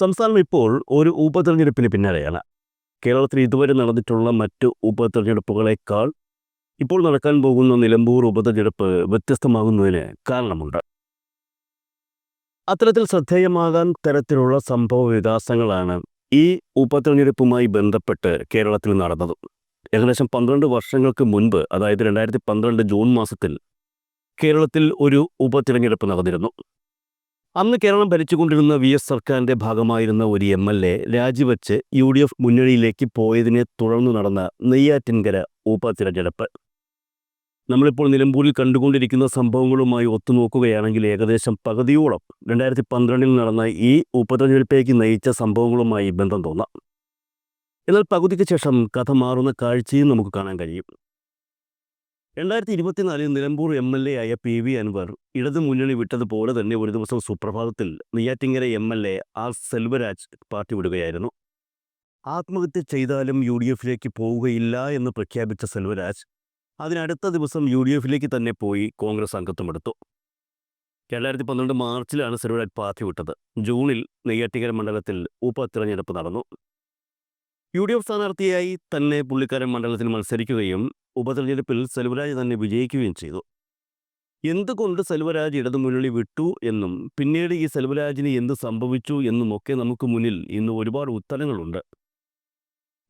സംസ്ഥാനം ഇപ്പോൾ ഒരു ഉപതെരഞ്ഞെടുപ്പിന് പിന്നാലെയാണ്. കേരളത്തിൽ ഇതുവരെ നടന്നിട്ടുള്ള മറ്റ് ഉപതെരഞ്ഞെടുപ്പുകളേക്കാൾ ഇപ്പോൾ നടക്കാൻ പോകുന്ന നിലമ്പൂർ ഉപതെരഞ്ഞെടുപ്പ് വ്യത്യസ്തമാകുന്നതിന് കാരണമുണ്ട്. അത്തരത്തിൽ ശ്രദ്ധേയമാകാൻ തരത്തിലുള്ള സംഭവ വികാസങ്ങളാണ് ഈ ഉപതെരഞ്ഞെടുപ്പുമായി ബന്ധപ്പെട്ട് കേരളത്തിൽ നടന്നത്. ഏകദേശം പന്ത്രണ്ട് വർഷങ്ങൾക്ക് മുൻപ് അതായത് രണ്ടായിരത്തി പന്ത്രണ്ട് ജൂൺ മാസത്തിൽ കേരളത്തിൽ ഒരു ഉപതിരഞ്ഞെടുപ്പ് നടന്നിരുന്നു. അന്ന് കേരളം ഭരിച്ചുകൊണ്ടിരുന്ന വി എസ് സർക്കാരിന്റെ ഭാഗമായിരുന്ന ഒരു എം എൽ എ രാജിവെച്ച് യു ഡി എഫ് മുന്നണിയിലേക്ക് പോയതിനെ തുടർന്ന് നടന്ന നെയ്യാറ്റിൻകര ഉപതിരഞ്ഞെടുപ്പ് നമ്മളിപ്പോൾ നിലമ്പൂരിൽ കണ്ടുകൊണ്ടിരിക്കുന്ന സംഭവങ്ങളുമായി ഒത്തുനോക്കുകയാണെങ്കിൽ ഏകദേശം പകുതിയോളം രണ്ടായിരത്തി പന്ത്രണ്ടിൽ നടന്ന ഈ ഉപതെരഞ്ഞെടുപ്പിലേക്ക് നയിച്ച സംഭവങ്ങളുമായി ബന്ധം തോന്നാം. എന്നാൽ പകുതിക്ക് ശേഷം കഥ മാറുന്ന കാഴ്ചയും നമുക്ക് കാണാൻ കഴിയും. രണ്ടായിരത്തി ഇരുപത്തിനാലിൽ നിലമ്പൂർ എം എൽ എ ആയ പി വി അൻവർ ഇടതു മുന്നണി വിട്ടതുപോലെ തന്നെ ഒരു ദിവസം സുപ്രഭാതത്തിൽ Neyyattinkara M L A R Selvaraj party വിടുകയായിരുന്നു. ആത്മഹത്യ ചെയ്താലും യു ഡി എഫിലേക്ക് പോവുകയില്ല എന്ന് പ്രഖ്യാപിച്ച സെൽവരാജ് അതിനടുത്ത ദിവസം യു ഡി എഫിലേക്ക് തന്നെ പോയി കോൺഗ്രസ് അംഗത്വമെടുത്തു രണ്ടായിരത്തി പന്ത്രണ്ട് മാർച്ചിലാണ് സെൽവരാജ് പാർട്ടി വിട്ടത്. ജൂണിൽ നെയ്യാറ്റിങ്ങര മണ്ഡലത്തിൽ ഉപതിരഞ്ഞെടുപ്പ് നടന്നു. യു ഡി എഫ് സ്ഥാനാർത്ഥിയായി തന്നെ പുള്ളിക്കാരൻ മണ്ഡലത്തിൽ മത്സരിക്കുകയും ഉപതെരഞ്ഞെടുപ്പിൽ സെൽവരാജ് തന്നെ വിജയിക്കുകയും ചെയ്തു. എന്തുകൊണ്ട് സെൽവരാജ് ഇടതുമുന്നണി വിട്ടു എന്നും പിന്നീട് ഈ സെൽവരാജിന് എന്ത് സംഭവിച്ചു എന്നുമൊക്കെ നമുക്ക് മുന്നിൽ ഇന്ന് ഒരുപാട് ഉത്തരങ്ങളുണ്ട്.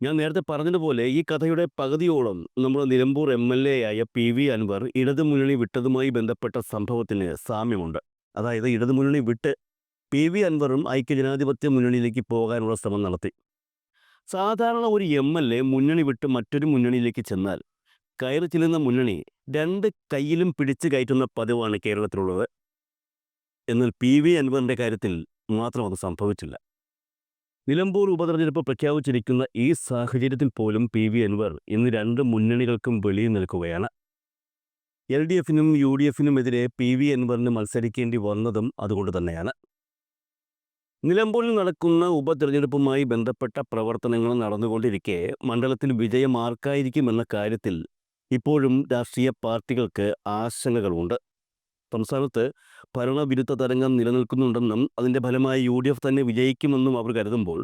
ഞാൻ നേരത്തെ പറഞ്ഞതുപോലെ ഈ കഥയുടെ പകുതിയോളം നമ്മുടെ നിലമ്പൂർ എം എൽ എ ആയ പി വി അൻവർ ഇടതുമുന്നണി വിട്ടതുമായി ബന്ധപ്പെട്ട സംഭവത്തിന് സാമ്യമുണ്ട്. അതായത് ഇടതുമുന്നണി വിട്ട് പി വി അൻവറും ഐക്യജനാധിപത്യ മുന്നണിയിലേക്ക് പോകാനുള്ള ശ്രമം നടത്തി. സാധാരണ ഒരു എം എൽ എ മുന്നണി വിട്ട് മറ്റൊരു മുന്നണിയിലേക്ക് ചെന്നാൽ കയറി ചെല്ലുന്ന മുന്നണി രണ്ട് കയ്യിലും പിടിച്ചു കയറ്റുന്ന പതിവാണ് കേരളത്തിലുള്ളത്. എന്നാൽ പി വി അൻവറിന്റെ കാര്യത്തിൽ മാത്രം അത് സംഭവിച്ചില്ല. നിലമ്പൂർ ഉപതെരഞ്ഞെടുപ്പ് പ്രഖ്യാപിച്ചിരിക്കുന്ന ഈ സാഹചര്യത്തിൽ പോലും പി വി അൻവർ ഇന്ന് രണ്ട് മുന്നണികൾക്കും വെളിയിൽ നിൽക്കുകയാണ്. എൽ ഡി എഫിനും യു ഡി എഫിനുമെതിരെ പി വി അൻവറിന് മത്സരിക്കേണ്ടി വന്നതും അതുകൊണ്ട് തന്നെയാണ്. നിലമ്പൂരിൽ നടക്കുന്ന ഉപതെരഞ്ഞെടുപ്പുമായി ബന്ധപ്പെട്ട പ്രവർത്തനങ്ങൾ നടന്നുകൊണ്ടിരിക്കെ മണ്ഡലത്തിൽ വിജയം ആർക്കായിരിക്കുമെന്ന കാര്യത്തിൽ ഇപ്പോഴും രാഷ്ട്രീയ പാർട്ടികൾക്ക് ആശങ്കകളുണ്ട്. സംസ്ഥാനത്ത് ഭരണവിരുദ്ധ തരംഗം നിലനിൽക്കുന്നുണ്ടെന്നും അതിന്റെ ഫലമായി യു ഡി എഫ് തന്നെ വിജയിക്കുമെന്നും അവർ കരുതുമ്പോൾ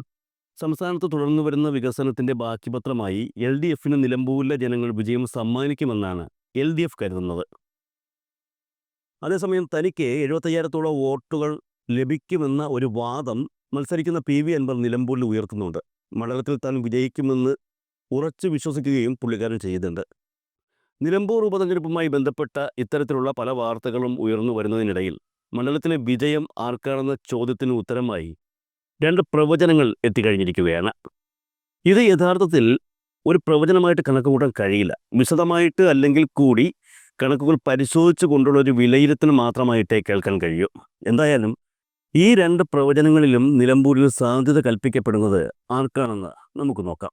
സംസ്ഥാനത്ത് തുടർന്നു വരുന്ന വികസനത്തിന്റെ ബാക്കിപത്രമായി എൽ ഡി എഫിന് നിലമ്പൂരിലെ ജനങ്ങൾ വിജയം സമ്മാനിക്കുമെന്നാണ് എൽ ഡി എഫ് കരുതുന്നത്. അതേസമയം തനിക്ക് എഴുപത്തയ്യായിരത്തോളം വോട്ടുകൾ ലഭിക്കുമെന്ന ഒരു വാദം മത്സരിക്കുന്ന പി. വി. അൻവർ നിലമ്പൂരിൽ ഉയർത്തുന്നുണ്ട്. മണ്ഡലത്തിൽ താൻ വിജയിക്കുമെന്ന് ഉറച്ചു വിശ്വസിക്കുകയും പുള്ളിക്കാരൻ ചെയ്യുന്നുണ്ട് നിലമ്പൂർ ഉപതെരഞ്ഞെടുപ്പുമായി ബന്ധപ്പെട്ട ഇത്തരത്തിലുള്ള പല വാർത്തകളും ഉയർന്നു വരുന്നതിനിടയിൽ മണ്ഡലത്തിലെ വിജയം ആർക്കാണെന്ന ചോദ്യത്തിന് ഉത്തരമായി രണ്ട് പ്രവചനങ്ങൾ എത്തിക്കഴിഞ്ഞിരിക്കുകയാണ്. ഇത് യഥാർത്ഥത്തിൽ ഒരു പ്രവചനമായിട്ട് കണക്കുകൂട്ടാൻ കഴിയില്ല. വിശദമായിട്ട് അല്ലെങ്കിൽ കൂടി കണക്കുകൾ പരിശോധിച്ചു കൊണ്ടുള്ള ഒരു വിലയിരുത്തൽ മാത്രമായിട്ടേ കേൾക്കാൻ കഴിയൂ. എന്തായാലും ഈ രണ്ട് പ്രവചനങ്ങളിലും നിലമ്പൂരിൽ സാധ്യത കൽപ്പിക്കപ്പെടുന്നത് ആർക്കാണെന്ന് നമുക്ക് നോക്കാം.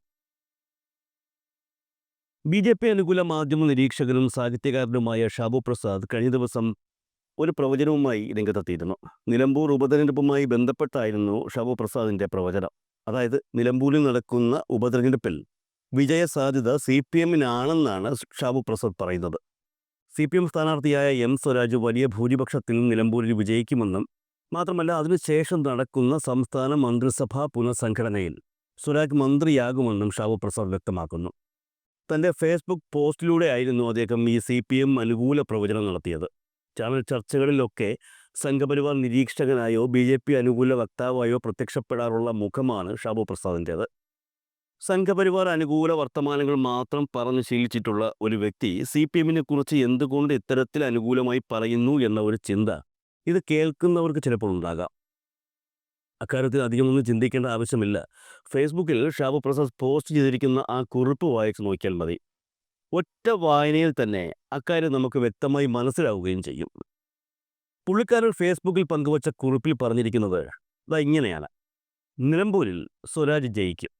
ബി ജെ പി അനുകൂല മാധ്യമ നിരീക്ഷകനും സാഹിത്യകാരനുമായ ഷാബു പ്രസാദ് കഴിഞ്ഞ ദിവസം ഒരു പ്രവചനവുമായി രംഗത്തെത്തിയിരുന്നു. നിലമ്പൂർ ഉപതെരഞ്ഞെടുപ്പുമായി ബന്ധപ്പെട്ടായിരുന്നു ഷാബു പ്രസാദിന്റെ പ്രവചനം. അതായത് നിലമ്പൂരിൽ നടക്കുന്ന ഉപതെരഞ്ഞെടുപ്പിൽ വിജയസാധ്യത സി പി എമ്മിനാണെന്നാണ് ഷാബു പ്രസാദ് പറയുന്നത്. സി പി എം സ്ഥാനാർത്ഥിയായ എം സ്വരാജ് വലിയ ഭൂരിപക്ഷത്തിൽ നിലമ്പൂരിൽ വിജയിക്കുമെന്നും മാത്രമല്ല അതിനുശേഷം നടക്കുന്ന സംസ്ഥാന മന്ത്രിസഭാ പുനഃസംഘടനയിൽ സ്വരാജ് മന്ത്രിയാകുമെന്നും ഷാബു പ്രസാദ് വ്യക്തമാക്കുന്നു. തന്റെ ഫേസ്ബുക്ക് പോസ്റ്റിലൂടെ ആയിരുന്നു അദ്ദേഹം ഈ സി പി എം അനുകൂല പ്രവചനം നടത്തിയത്. ചാനൽ ചർച്ചകളിലൊക്കെ സംഘപരിവാർ നിരീക്ഷകനായോ ബി ജെ പി അനുകൂല വക്താവായോ പ്രത്യക്ഷപ്പെടാറുള്ള മുഖമാണ് ഷാബു പ്രസാദിന്റേത്. സംഘപരിവാർ അനുകൂല വർത്തമാനങ്ങൾ മാത്രം പറഞ്ഞു ശീലിച്ചിട്ടുള്ള ഒരു വ്യക്തി സി പി എമ്മിനെ കുറിച്ച് എന്തുകൊണ്ട് ഇത്തരത്തിൽ അനുകൂലമായി പറയുന്നു എന്ന ഒരു ചിന്ത ഇത് കേൾക്കുന്നവർക്ക് ചിലപ്പോൾ ഉണ്ടാകാം. അക്കാര്യത്തിൽ അധികമൊന്നും ചിന്തിക്കേണ്ട ആവശ്യമില്ല. ഫേസ്ബുക്കിൽ ഷാബു പ്രസാദ് പോസ്റ്റ് ചെയ്തിരിക്കുന്ന ആ കുറിപ്പ് വായിച്ച് നോക്കിയാൽ മതി. ഒറ്റ വായനയിൽ തന്നെ അക്കാര്യം നമുക്ക് വ്യക്തമായി മനസ്സിലാവുകയും ചെയ്യും. പുള്ളിക്കാരൻ ഫേസ്ബുക്കിൽ പങ്കുവച്ച കുറിപ്പിൽ പറഞ്ഞിരിക്കുന്നത് ഇതാ ഇങ്ങനെയാണ്. നിലമ്പൂരിൽ സ്വരാജ് ജയിക്കും.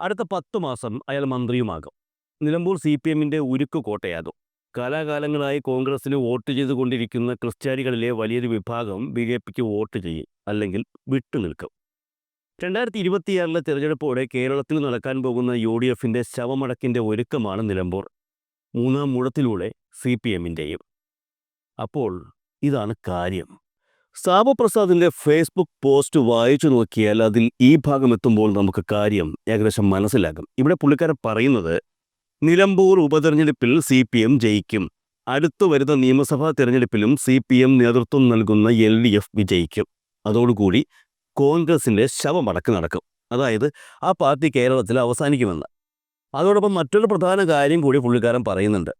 അടുത്ത പത്തു മാസം അയാൾ മന്ത്രിയുമാകും. നിലമ്പൂർ സി പി എമ്മിന്റെ ഉരുക്കു കോട്ടയാകും. കാലാകാലങ്ങളായി കോൺഗ്രസിന് വോട്ട് ചെയ്തുകൊണ്ടിരിക്കുന്ന ക്രിസ്ത്യാനികളിലെ വലിയൊരു വിഭാഗം ബി ജെ പിക്ക് വോട്ട് ചെയ്യും അല്ലെങ്കിൽ വിട്ടുനിൽക്കും രണ്ടായിരത്തി ഇരുപത്തിയാറിലെ തിരഞ്ഞെടുപ്പോടെ കേരളത്തിൽ നടക്കാൻ പോകുന്ന യു ഡി എഫിന്റെ ശവമടക്കിന്റെ ഒരുക്കമാണ് നിലമ്പൂർ. മൂന്നാം മുഴത്തിലൂടെ സി പി എമ്മിന്റെയും. അപ്പോൾ ഇതാണ് കാര്യം. സാബു പ്രസാദിന്റെ ഫേസ്ബുക്ക് പോസ്റ്റ് വായിച്ചു നോക്കിയാൽ അതിൽ ഈ ഭാഗം എത്തുമ്പോൾ നമുക്ക് കാര്യം ഏകദേശം മനസ്സിലാകും. ഇവിടെ പുള്ളിക്കാരൻ പറയുന്നത് നിലമ്പൂർ ഉപതെരഞ്ഞെടുപ്പിൽ സി പി എം ജയിക്കും. അടുത്തു വരുന്ന നിയമസഭാ തെരഞ്ഞെടുപ്പിലും സി പി എം നേതൃത്വം നൽകുന്ന എൽ ഡി എഫ് വിജയിക്കും. അതോടുകൂടി കോൺഗ്രസിന്റെ ശവമടക്ക് നടക്കും. അതായത് ആ പാർട്ടി കേരളത്തിൽ അവസാനിക്കുമെന്ന്. അതോടൊപ്പം മറ്റൊരു പ്രധാന കാര്യം കൂടി പുള്ളിക്കാരൻ പറയുന്നുണ്ട്.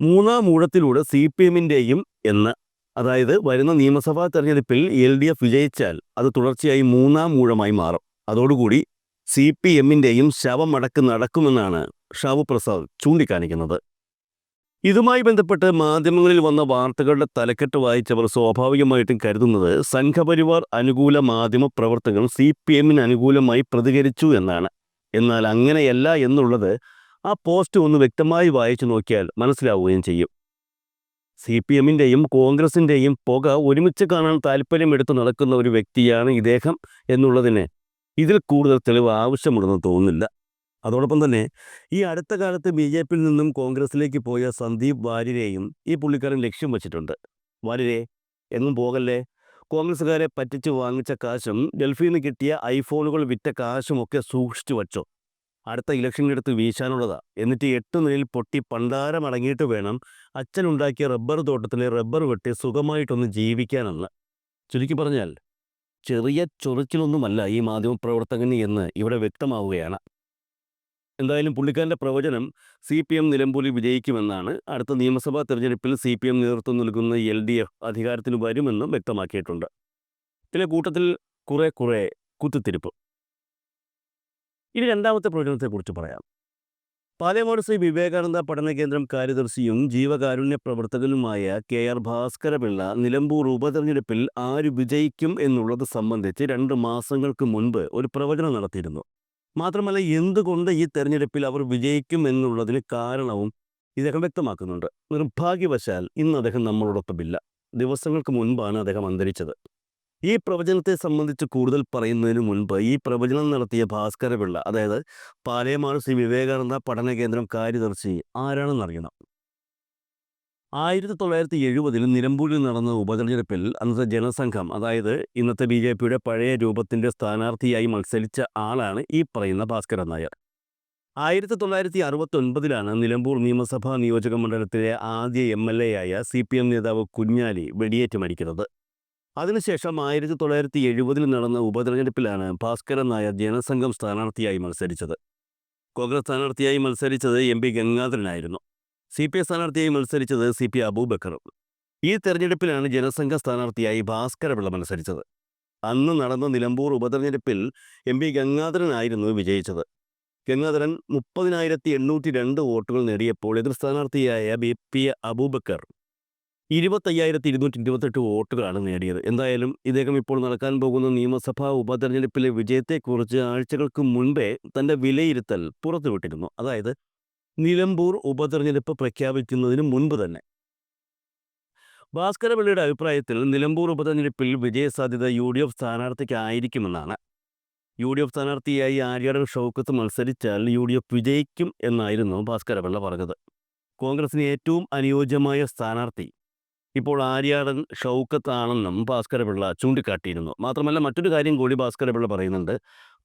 മൂന്നാം മൂഴത്തിലൂടെ സി പി എമ്മിന്റെയും എന്ന്. അതായത് വരുന്ന നിയമസഭാ തെരഞ്ഞെടുപ്പിൽ എൽ ഡി എഫ് വിജയിച്ചാൽ അത് തുടർച്ചയായി മൂന്നാം മൂഴമായി മാറും. അതോടുകൂടി സി പി എമ്മിന്റെയും ശവമടക്ക് നടക്കുമെന്നാണ് ഷാവു പ്രസാദ് ചൂണ്ടിക്കാണിക്കുന്നത്. ഇതുമായി ബന്ധപ്പെട്ട് മാധ്യമങ്ങളിൽ വന്ന വാർത്തകളുടെ തലക്കെട്ട് വായിച്ചവർ സ്വാഭാവികമായിട്ടും കരുതുന്നത് സംഘപരിവാർ അനുകൂല മാധ്യമ പ്രവർത്തകർ സി പി എമ്മിന് അനുകൂലമായി പ്രതികരിച്ചു എന്നാണ്. എന്നാൽ അങ്ങനെയല്ല എന്നുള്ളത് ആ പോസ്റ്റ് ഒന്ന് വ്യക്തമായി വായിച്ചു നോക്കിയാൽ മനസ്സിലാവുകയും ചെയ്യും. സി പി എമ്മിന്റെയും കോൺഗ്രസിന്റെയും പുക ഒരുമിച്ച് കാണാൻ താല്പര്യമെടുത്ത് നടക്കുന്ന ഒരു വ്യക്തിയാണ് ഇദ്ദേഹം എന്നുള്ളതിന് ഇതിൽ കൂടുതൽ തെളിവ് ആവശ്യമുണ്ടെന്ന് തോന്നുന്നില്ല. അതോടൊപ്പം തന്നെ ഈ അടുത്ത കാലത്ത് ബി ജെ പിയിൽ നിന്നും കോൺഗ്രസിലേക്ക് പോയ സന്ദീപ് വാര്യരെയും ഈ പുള്ളിക്കാരൻ ലക്ഷ്യം വെച്ചിട്ടുണ്ട്. വാര്യരെ എന്നും പോകല്ലേ? കോൺഗ്രസ്സുകാരെ പറ്റിച്ച് വാങ്ങിച്ച കാശും ഡൽഹിയിൽ നിന്ന് കിട്ടിയ ഐഫോണുകൾ വിറ്റ കാശും ഒക്കെ സൂക്ഷിച്ചു വച്ചോ? അടുത്ത ഇലക്ഷനിലെടുത്ത് വീശാനുള്ളതാ. എന്നിട്ട് എട്ട് നിലയിൽ പൊട്ടി പണ്ടാരം അടങ്ങിയിട്ട് വേണം അച്ഛനുണ്ടാക്കിയ റബ്ബർ തോട്ടത്തിലെ റബ്ബർ വെട്ടി സുഖമായിട്ടൊന്ന് ജീവിക്കാനെന്ന്. ചുരുക്കി പറഞ്ഞാൽ ചെറിയ ചൊറിച്ചിലൊന്നുമല്ല ഈ മാധ്യമപ്രവർത്തകൻ എന്ന് ഇവിടെ വ്യക്തമാവുകയാണ്. എന്തായാലും പുള്ളിക്കാരന്റെ പ്രവചനം സി പി എം നിലമ്പൂരിൽ വിജയിക്കുമെന്നാണ്. അടുത്ത നിയമസഭാ തെരഞ്ഞെടുപ്പിൽ സി പി എം നേതൃത്വം നൽകുന്ന എൽ ഡി എഫ് അധികാരത്തിൽ വരുമെന്നും വ്യക്തമാക്കിയിട്ടുണ്ട്. പിന്നെ കൂട്ടത്തിൽ കുറേ കുറേ കുത്തിത്തിരിപ്പ്. ഇനി രണ്ടാമത്തെ പ്രവചനത്തെക്കുറിച്ച് പറയാം. പാലേമോട് ശ്രീ വിവേകാനന്ദ പഠന കേന്ദ്രം കാര്യദർശിയും ജീവകാരുണ്യ പ്രവർത്തകനുമായ കെ ആർ ഭാസ്കരപിള്ള നിലമ്പൂർ ഉപതെരഞ്ഞെടുപ്പിൽ ആര് വിജയിക്കും എന്നുള്ളത് സംബന്ധിച്ച് രണ്ട് മാസങ്ങൾക്ക് മുൻപ് ഒരു പ്രവചനം നടത്തിയിരുന്നു. മാത്രമല്ല എന്തുകൊണ്ട് ഈ തെരഞ്ഞെടുപ്പിൽ അവർ വിജയിക്കും എന്നുള്ളതിന് കാരണവും ഇദ്ദേഹം വ്യക്തമാക്കുന്നുണ്ട്. നിർഭാഗ്യവശാൽ ഇന്ന് അദ്ദേഹം നമ്മളോടൊപ്പമില്ല. ദിവസങ്ങൾക്ക് മുൻപാണ് അദ്ദേഹം അന്തരിച്ചത്. ഈ പ്രവചനത്തെ സംബന്ധിച്ച് കൂടുതൽ പറയുന്നതിന് മുൻപ് ഈ പ്രവചനം നടത്തിയ ഭാസ്കരപിള്ള അതായത് പാലേമാട് ശ്രീ വിവേകാനന്ദ പഠന കേന്ദ്രം കാര്യദർശി ആരാണെന്ന് അറിയണം? ആയിരത്തി തൊള്ളായിരത്തി എഴുപതിൽ നിലമ്പൂരിൽ നടന്ന ഉപതെരഞ്ഞെടുപ്പിൽ അന്നത്തെ ജനസംഘം അതായത് ഇന്നത്തെ ബി ജെ പിയുടെ പഴയ രൂപത്തിന്റെ സ്ഥാനാർത്ഥിയായി മത്സരിച്ച ആളാണ് ഈ പറയുന്ന ഭാസ്കരൻ നായർ. ആയിരത്തി തൊള്ളായിരത്തി അറുപത്തി ഒൻപതിലാണ് നിലമ്പൂർ നിയമസഭാ നിയോജക മണ്ഡലത്തിലെ ആദ്യ എം എൽ എ ആയ സി പി എം നേതാവ് കുഞ്ഞാലി വെടിയേറ്റ് മരിക്കുന്നത്. അതിനുശേഷം ആയിരത്തി തൊള്ളായിരത്തി എഴുപതിൽ നടന്ന ഉപതെരഞ്ഞെടുപ്പിലാണ് ഭാസ്കരൻ നായർ ജനസംഘം സ്ഥാനാർത്ഥിയായി മത്സരിച്ചത്. കോൺഗ്രസ് സ്ഥാനാർത്ഥിയായി മത്സരിച്ചത് എം പി ഗംഗാധരനായിരുന്നു. സി പി ഐ സ്ഥാനാർത്ഥിയായി മത്സരിച്ചത് സി പി അബൂബക്കറും ഈ തെരഞ്ഞെടുപ്പിലാണ് ജനസംഘ സ്ഥാനാർത്ഥിയായി ഭാസ്കരപിള്ള മത്സരിച്ചത്. അന്ന് നടന്ന നിലമ്പൂർ ഉപതെരഞ്ഞെടുപ്പിൽ എം പി ഗംഗാധരനായിരുന്നു വിജയിച്ചത്. ഗംഗാധരൻ മുപ്പതിനായിരത്തി എണ്ണൂറ്റി രണ്ട് വോട്ടുകൾ നേടിയപ്പോൾ എതിർ സ്ഥാനാർത്ഥിയായ ബി പി അബൂബക്കർ ഇരുപത്തയ്യായിരത്തി ഇരുന്നൂറ്റി ഇരുപത്തെട്ട് വോട്ടുകളാണ് നേടിയത്. എന്തായാലും ഇദ്ദേഹം ഇപ്പോൾ നടക്കാൻ പോകുന്ന നിയമസഭാ ഉപതെരഞ്ഞെടുപ്പിലെ വിജയത്തെക്കുറിച്ച് ആഴ്ചകൾക്ക് മുൻപേ തന്റെ വിലയിരുത്തൽ പുറത്തുവിട്ടിരുന്നു. അതായത് നിലമ്പൂർ ഉപതെരഞ്ഞെടുപ്പ് പ്രഖ്യാപിക്കുന്നതിന് മുൻപ് തന്നെ. ഭാസ്കരപിള്ളയുടെ അഭിപ്രായത്തിൽ നിലമ്പൂർ ഉപതെരഞ്ഞെടുപ്പിൽ വിജയസാധ്യത യു ഡി എഫ് സ്ഥാനാർത്ഥിക്കായിരിക്കുമെന്നാണ്. യു ഡി എഫ് സ്ഥാനാർത്ഥിയായി ആര്യാടൻ ഷൗക്കത്ത് മത്സരിച്ചാൽ യു ഡി എഫ് വിജയിക്കും എന്നായിരുന്നു ഭാസ്കരപിള്ള പറഞ്ഞത്. കോൺഗ്രസിന് ഏറ്റവും അനുയോജ്യമായ സ്ഥാനാർത്ഥി ഇപ്പോൾ ആര്യാടൻ ഷൗക്കത്താണെന്നും ഭാസ്കരപിള്ള ചൂണ്ടിക്കാട്ടിയിരുന്നു. മാത്രമല്ല മറ്റൊരു കാര്യം കൂടി ഭാസ്കരപിള്ള പറയുന്നുണ്ട്.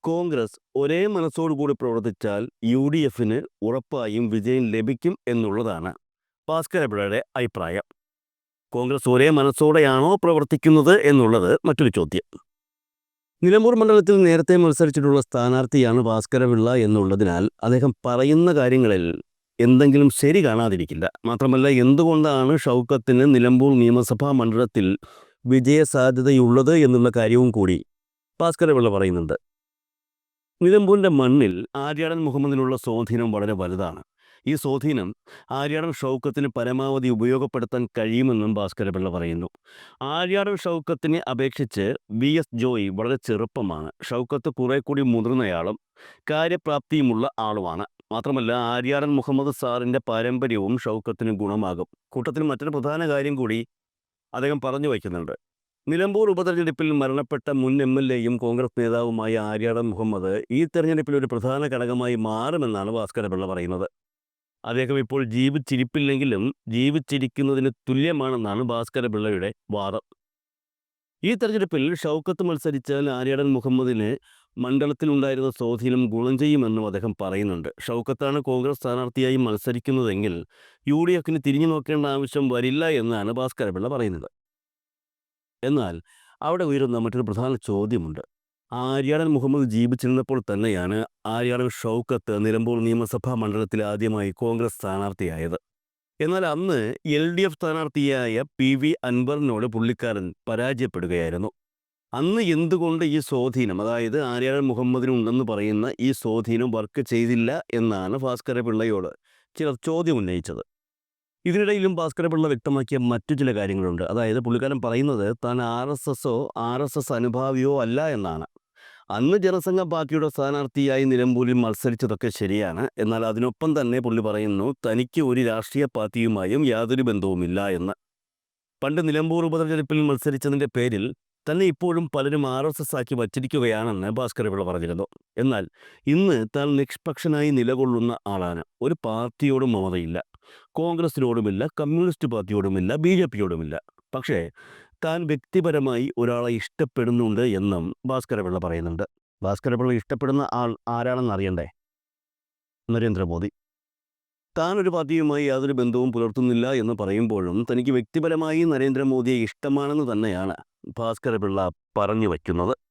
കോൺഗ്രസ് ഒരേ മനസ്സോടുകൂടി പ്രവർത്തിച്ചാൽ യു ഡി എഫിന് ഉറപ്പായും വിജയം ലഭിക്കും എന്നുള്ളതാണ് ഭാസ്കരപിള്ളയുടെ അഭിപ്രായം. കോൺഗ്രസ് ഒരേ മനസ്സോടെയാണോ പ്രവർത്തിക്കുന്നത് എന്നുള്ളത് മറ്റൊരു ചോദ്യം. നിലമ്പൂർ മണ്ഡലത്തിൽ നേരത്തെ മത്സരിച്ചിട്ടുള്ള സ്ഥാനാർത്ഥിയാണ് ഭാസ്കരപിള്ള എന്നുള്ളതിനാൽ അദ്ദേഹം പറയുന്ന കാര്യങ്ങളിൽ എന്തെങ്കിലും ശരി കാണാതിരിക്കില്ല. മാത്രമല്ല എന്തുകൊണ്ടാണ് ഷൗക്കത്തിന് നിലമ്പൂർ നിയമസഭാ മണ്ഡലത്തിൽ വിജയസാധ്യതയുള്ളത് എന്നുള്ള കാര്യവും കൂടി ഭാസ്കരപിള്ള പറയുന്നുണ്ട്. നിലമ്പൂരിന്റെ മണ്ണിൽ ആര്യാടൻ മുഹമ്മദിനുള്ള സ്വാധീനം വളരെ വലുതാണ്. ഈ സ്വാധീനം ആര്യാടൻ ഷൗക്കത്തിന് പരമാവധി ഉപയോഗപ്പെടുത്താൻ കഴിയുമെന്നും ഭാസ്കരപിള്ള പറയുന്നു. ആര്യാടൻ ഷൗക്കത്തിനെ അപേക്ഷിച്ച് വി എസ് ജോയി വളരെ ചെറുപ്പമാണ്. ഷൗക്കത്ത് കുറെ കൂടി മുതിർന്നയാളും കാര്യപ്രാപ്തിയുമുള്ള ആളുമാണ്. മാത്രമല്ല ആര്യാടൻ മുഹമ്മദ് സാറിന്റെ പാരമ്പര്യവും ഷൗക്കത്തിന് ഗുണമാകും. കൂട്ടത്തിൽ മറ്റൊരു പ്രധാന കാര്യം കൂടി അദ്ദേഹം പറഞ്ഞു വയ്ക്കുന്നുണ്ട്. നിലമ്പൂർ ഉപതെരഞ്ഞെടുപ്പിൽ മരണപ്പെട്ട മുൻ എം എൽ എയും കോൺഗ്രസ് നേതാവുമായ ആര്യാടൻ മുഹമ്മദ് ഈ തെരഞ്ഞെടുപ്പിൽ ഒരു പ്രധാന ഘടകമായി മാറുമെന്നാണ് ഭാസ്കരപിള്ള പറയുന്നത്. അദ്ദേഹം ഇപ്പോൾ ജീവിച്ചിരിപ്പില്ലെങ്കിലും ജീവിച്ചിരിക്കുന്നതിന് തുല്യമാണെന്നാണ് ഭാസ്കരപിള്ളയുടെ വാദം. ഈ തെരഞ്ഞെടുപ്പിൽ ഷൗക്കത്ത് മത്സരിച്ചാൽ ആര്യാടൻ മുഹമ്മദിന് മണ്ഡലത്തിലുണ്ടായിരുന്ന സ്വാധീനം ഗുണം ചെയ്യുമെന്നും അദ്ദേഹം പറയുന്നുണ്ട്. ഷൗക്കത്താണ് കോൺഗ്രസ് സ്ഥാനാർത്ഥിയായി മത്സരിക്കുന്നതെങ്കിൽ യു ഡി എഫിന് തിരിഞ്ഞു നോക്കേണ്ട ആവശ്യം വരില്ല എന്നാണ് ഭാസ്കരപിള്ള പറയുന്നത് എന്നാൽ അവിടെ ഉയരുന്ന മറ്റൊരു പ്രധാന ചോദ്യമുണ്ട്. ആര്യാടൻ മുഹമ്മദ് ജീവിച്ചിരുന്നപ്പോൾ തന്നെയാണ് ആര്യാടൻ ഷൗക്കത്ത് നിലമ്പൂർ നിയമസഭാ മണ്ഡലത്തിൽ ആദ്യമായി കോൺഗ്രസ് സ്ഥാനാർത്ഥിയായത്. എന്നാൽ അന്ന് എൽ ഡി എഫ് സ്ഥാനാർത്ഥിയായ പി വി അൻവറിനോട് പുള്ളിക്കാരൻ പരാജയപ്പെടുകയായിരുന്നു. അന്ന് എന്തുകൊണ്ട് ഈ സ്വാധീനം അതായത് ആര്യാൾ മുഹമ്മദിനുണ്ടെന്ന് പറയുന്ന ഈ സ്വാധീനം വർക്ക് ചെയ്തില്ല എന്നാണ് ഭാസ്കര പിള്ളയോട് ചിലർ ചോദ്യം ഉന്നയിച്ചത്. ഇതിനിടയിലും ഭാസ്കര പിള്ള വ്യക്തമാക്കിയ മറ്റു ചില കാര്യങ്ങളുണ്ട്. അതായത് പുള്ളിക്കാരൻ പറയുന്നത് താൻ ആർ എസ് എസോ ആർ എസ് എസ് അനുഭാവിയോ അല്ല എന്നാണ്. അന്ന് ജനസംഘ പാർട്ടിയുടെ സ്ഥാനാർത്ഥിയായി നിലമ്പൂരിൽ മത്സരിച്ചതൊക്കെ ശരിയാണ്. എന്നാൽ അതിനൊപ്പം തന്നെ പുള്ളി പറയുന്നു തനിക്ക് ഒരു രാഷ്ട്രീയ പാർട്ടിയുമായും യാതൊരു ബന്ധവുമില്ല എന്ന്. പണ്ട് നിലമ്പൂർ ഉപതെരഞ്ഞെടുപ്പിൽ മത്സരിച്ചതിന്റെ പേരിൽ തന്നെ ഇപ്പോഴും പലരും ആർ എസ് എസ് ആക്കി വച്ചിരിക്കുകയാണെന്ന് ഭാസ്കർ പിള്ള പറഞ്ഞിരുന്നു. എന്നാൽ ഇന്ന് താൻ നിഷ്പക്ഷനായി നിലകൊള്ളുന്ന ആളാണ്. ഒരു പാർട്ടിയോടും മമതയില്ല. കോൺഗ്രസിനോടുമില്ല കമ്മ്യൂണിസ്റ്റ് പാർട്ടിയോടുമില്ല ബി ജെ പിയോടുമില്ല. പക്ഷേ താൻ വ്യക്തിപരമായി ഒരാളെ ഇഷ്ടപ്പെടുന്നുണ്ട് എന്നും ഭാസ്കര പിള്ള പറയുന്നുണ്ട്. ഭാസ്കര പിള്ള ഇഷ്ടപ്പെടുന്ന ആൾ ആരാണെന്ന് അറിയണ്ടേ? നരേന്ദ്രമോദി. താൻ ഒരു പാർട്ടിയുമായി യാതൊരു ബന്ധവും പുലർത്തുന്നില്ല എന്ന് പറയുമ്പോഴും തനിക്ക് വ്യക്തിപരമായി നരേന്ദ്രമോദിയെ ഇഷ്ടമാണെന്ന് തന്നെയാണ് ഭാസ്കരപിള്ള പറഞ്ഞു വയ്ക്കുന്നത്